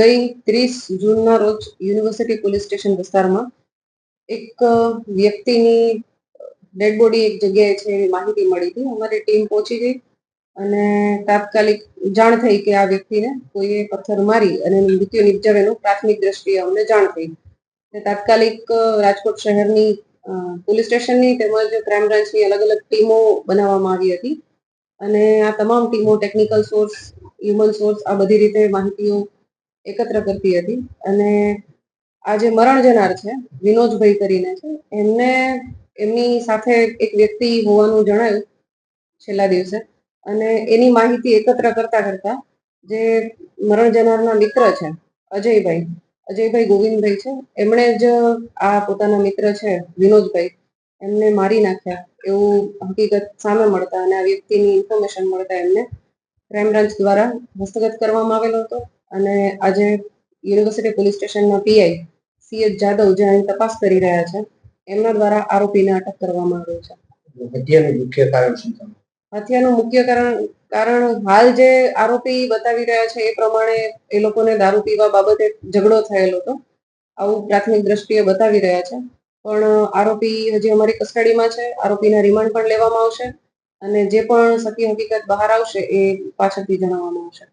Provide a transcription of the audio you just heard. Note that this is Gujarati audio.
ગઈ ત્રીસ જૂનના રોજ યુનિવર્સિટી પોલીસ સ્ટેશન વિસ્તારમાં એક વ્યક્તિની ડેડ બોડી એક જગ્યાએ છે એવી માહિતી મળી હતી. અમારી ટીમ પહોંચી ગઈ અને તાત્કાલિક જાણ થઈ કે આ વ્યક્તિને કોઈએ પથ્થર મારી અને મૃત્યુ નિપજાવેલું પ્રાથમિક દ્રષ્ટિએ અમને જાણ થઈ. તાત્કાલિક રાજકોટ શહેરની પોલીસ સ્ટેશનની તેમજ ક્રાઇમ બ્રાન્ચની અલગ અલગ ટીમો બનાવવામાં આવી હતી. અને આ તમામ ટીમો, ટેકનિકલ સોર્સ, હ્યુમન સોર્સ, આ બધી રીતે માહિતીઓ એકત્ર કરતી હતી અને આ જે મરણ જનાર છે, વિનોદભાઈ કરીને છે, એમને એમની સાથે એક વ્યક્તિ હોવાનું જણાયું છેલ્લા દિવસે અને એની માહિતી એકત્ર કરતા કરતા જે મરણ જનારના મિત્ર છે, અજયભાઈ અજયભાઈ ગોવિંદભાઈ છે, એમણે જ આ પોતાના મિત્ર છે, વિનોદભાઈ, એમને મારી નાખ્યા એવું હકીકત સામે મળતા અને આ વ્યક્તિની ઇન્ફોર્મેશન મળતા એમને ક્રાઇમ બ્રાન્ચ દ્વારા હસ્તગત કરવામાં આવેલો હતો. અને આજે યુનિવર્સિટી પોલીસ સ્ટેશનના પીઆઈ સીએચ જાદવ જે અહીં તપાસ કરી રહ્યા છે એમના દ્વારા આરોપીને અટક કરવામાં આવ્યો છે. હત્યાનું મુખ્ય કારણ શું હત્યાનું મુખ્ય કારણ કારણ હાલ જે આરોપી બતાવી રહ્યા છે એ પ્રમાણે એ લોકોને દારૂ પીવા બાબતે ઝઘડો થયેલો હતો. આવું પ્રાથમિક દ્રષ્ટિએ બતાવી રહ્યા છે. પણ આરોપી હજી અમારી કસ્ટડીમાં છે આરોપીના રિમાન્ડ પણ લેવામાં આવશે અને જે પણ સત્ય હકીકત બહાર આવશે એ પાછળથી જણાવવામાં આવશે.